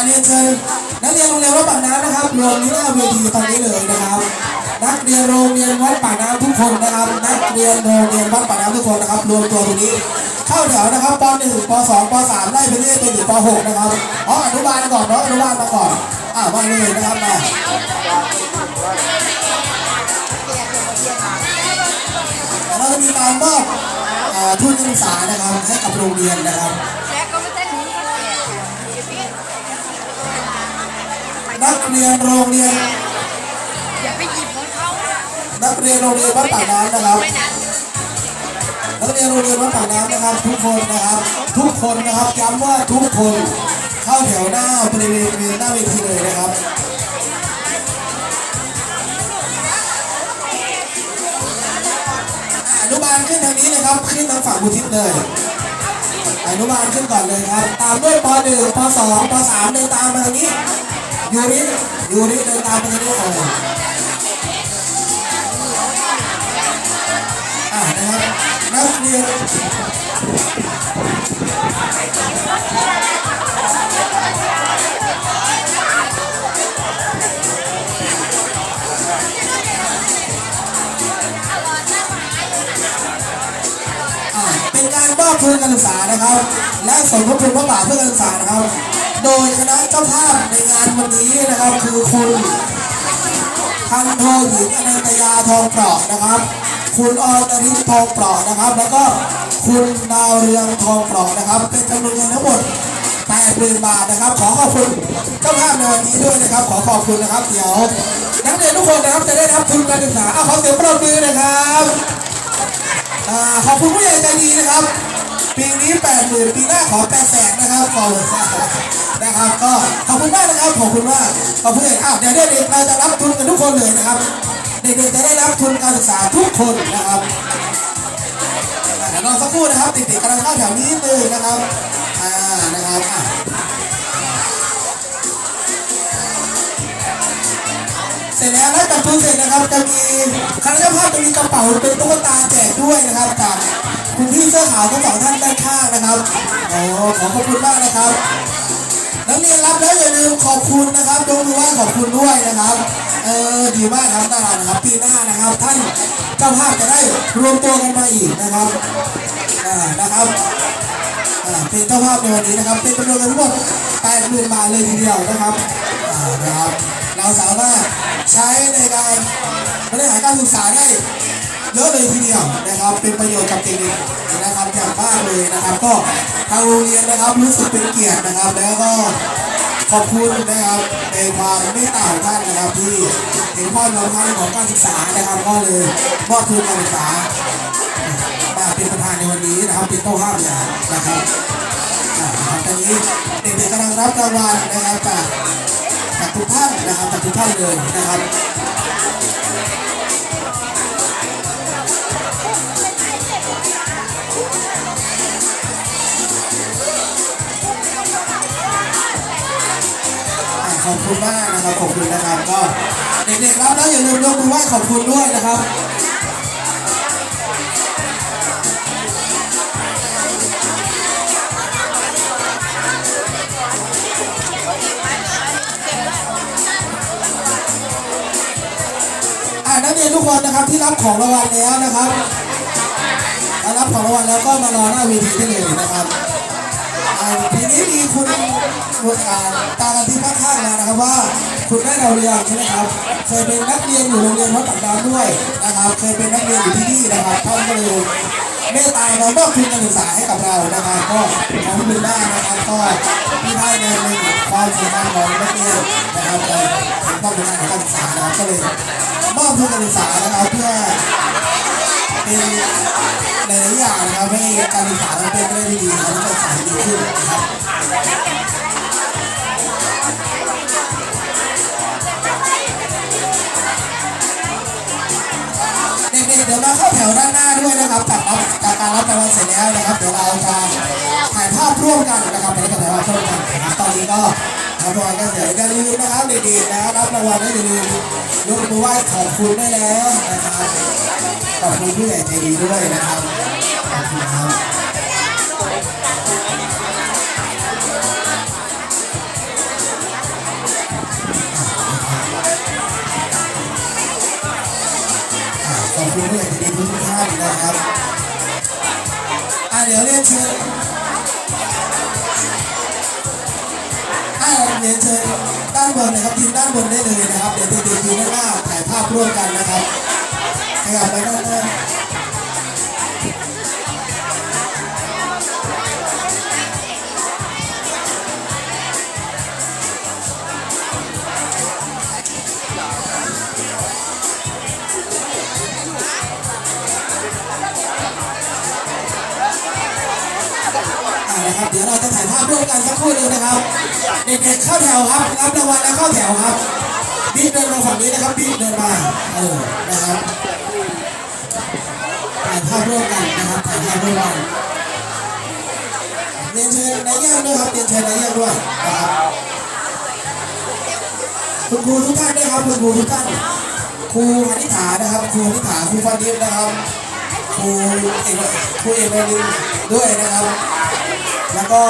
อันนี้เชิญนักเรียนโรงเรียนวัดปากน้ำนะครับรวมที่หน้าเวทีตอนนี้เลยนะครับ นักเรียนโรงเรียนวัดปากน้ำทุกคนนะครับ นักเรียนโรงเรียนวัดปากน้ำทุกคนนะครับรวมตัวตรงนี้ เข้าแถวนะครับป .1 ป .2 ป .3 ไล่ไปเรื่อยไปถึงป .6 นะครับอ๋ออนุบาลก่อนเนาะอนุบาลมาก่อนอ่ามาเลยนะครับมาเราจะมีการมอบเอ่อทุนการศึกษานะครับให้กับโรงเรียนนะครับ นักเรียนโรงเรียนอย่าไปหยิบของเขานักเรียนโรงเรียนวัดปากน้ำนะครับไม่นั้นนักเรียนโรงเรียนวัดปากน้ำนะครับ ทุกคนนะครับ ทุกคนนะครับย้ำว่าทุกคนเข้าแถวหน้าบริเวณหน้าเวทีเลยนะครับอะอนุบาลขึ้นทางนี้เลยครับขึ้นทางฝั่งบุทิศเลยอนุบาลขึ้นก่อนเลยครับ ตามด้วยป .1 ป .2 ป .3 เดินตามมาทางนี้ ยูริยูริเดินตามมาทางนี้เลยอ่านะครับนักเรียนเป็นการมอบทุนการศึกษานะครับ และสมทบทุนพระบาทเพื่อการศึกษานะครับ โดยคณะเจ้าภาพในงานวันนี้นะครับคือคุณพันโทหญิงอนันตยาทองเปราะนะครับ คุณออนตริศทองเปราะนะครับ แล้วก็คุณดาวเรืองทองเปราะนะครับ เป็นจำนวนเงินทั้งหมด80,000บาทนะครับ ขอขอบคุณเจ้าภาพในวันนี้ด้วยนะครับ ขอขอบคุณนะครับ เดี๋ยวนักเรียนทุกคนนะครับจะได้รับทุนการศึกษาเอาขอเสียงปรบมือนะครับอขอบคุณผู้ใหญ่ใจดีนะครับ ปีนี้แปดหมื่นปีหน้าขอแปดแสนนะครับขอบคุณ นะครับก็ขอบคุณมากนะครับขอบคุณมากขอบคุณอ้าวเดี๋ยวเด็กๆเราจะรับทุนกันทุกคนเลยนะครับ เด็กๆจะได้รับทุนการศึกษาทุกคนนะครับอ่าเดี๋ยวรอสักครู่นะครับเด็กๆกำลังเข้าแถวนี้นึงนะครับอ่านะครับเสร็จแล้วแล้วจับทุนเสร็จนะครับจะมีคณะเจ้าภาพจะมีกระเป๋าเป็นตุ๊กตาแจกด้วยนะครับจากคุณพี่เสื้อขาวทั้งสองท่านด้านข้างนะครับโอ้ขอขอบคุณมากนะครับ นักเรียนรับแล้วอย่าลืมขอบคุณนะครับยกมือไหว้ขอบคุณด้วยนะครับ เออดีมากครับน่ารักนะครับปีหน้านะครับ ท่านเจ้าภาพจะได้รวมตัวกันมาอีกนะครับอ่านะครับอ่าเป็นเจ้าภาพในวันนี้นะครับ เป็นจำนวนเงินทั้งหมดแปดหมื่นบาทเลยทีเดียวนะครับอ่านะครับ เราสามารถใช้ในการบริหารการศึกษาได้ เยอะเลยทีเดียวนะครับ เป็นประโยชน์กับเด็กๆนะครับอย่างมากเลยนะครับ ก็ทางโรงเรียนนะครับรู้สึกเป็นเกียรตินะครับ แล้วก็ขอบคุณนะครับในความเมตตาของท่านนะครับ ที่เห็นความสำคัญของการศึกษานะครับก็เลยมอบทุนการศึกษามาเป็นประธานในวันนี้นะครับเป็นโต๊ะห้ามอย่างนะครับอ่าครับตอนนี้เด็กๆกำลังรับรางวัลนะครับจากจากทุกท่านนะครับจากทุกท่านเลยนะครับ ขอบคุณมากนะครับ ขอบคุณนะครับ ก็เด็กๆรับแล้วอย่าลืมยกมือไหว้ขอบคุณด้วยนะครับอ่านักเรียนทุกคนนะครับที่รับของรางวัลแล้วนะครับรับของรางวัลแล้วก็มารอหน้าเวทีได้เลยนะครับ ทีนี้มีคุณคุณอ่านตามกันที่ข้างๆมานะครับว่า คุณแม่เราเรียนใช่ไหมครับ เคยเป็นนักเรียนอยู่โรงเรียนวัดปากน้ำด้วยนะครับ เคยเป็นนักเรียนอยู่ที่นี่นะครับท่านก็เลยเมตตามามอบทุนการศึกษาให้กับเรานะครับ ก็ขอบคุณมากนะครับก็ที่ได้ในในความสำคัญของนักเรียนนะครับในความสำคัญของการศึกษานะครับก็เลยมอบทุนการศึกษานะครับเพื่อ เป็นหลายอย่างนะครับให้การศึกษามันเป็นไปได้ดีนะครับและการศึกษาดีขึ้นนะครับเด็กๆเดี๋ยวมาเข้าแถวด้านหน้าด้วยนะครับจากรับจากการรับรางวัลเสร็จแล้วนะครับ เดี๋ยวเราจะถ่ายภาพร่วมกันนะครับในการถ่ายภาพร่วมกันนะครับตอนนี้ก็ ขอพรกันเดี๋ยวอย่าลืมนะครับเด็กๆนะรับรางวัลไล้วอย่าลืมยกมือไหว้ขอบคุณได้แล้วนะครับขอบคุณผู้ใหญ่ใจดีด้วยนะครับขอบคุณครับขอบคุณผู้ใหญ่ใจดีทุกท่านนะครับอ่าเดี๋ยวเรียนเชิญ รียนเชิญด้านบนนะครับทีมด้านบนได้เลยนะครับ เดี๋ยวเด็กๆยืนด้านหน้าถ่ายภาพร่วมกันนะครับขยับไปด้านหน้า นะครับ เดี๋ยวเราจะถ่ายภาพร่วมกันสักครู่หนึงนะครับ เด็กๆเข้าแถวครับ รับรางวัลแล้วเข้าแถวครับบิ๊เดินมาฝั่งนี้นะครับบิ๊เดินมา เออ นะครับถ่ายภาพร่วมกันนะครับถ่ายภาพร่วมกันเรียนเชิญนายย่างด้วยครับเรียนเชิญนายย่างด้วยนะครับคุณครูทุกท่านด้วยครับคุณครูทุกท่านครูอนิษฐานะครับครูอนิษฐาครูฟันดิฟนะครับครูเอกครูเอกวรินด้วยนะครับ แล้วก็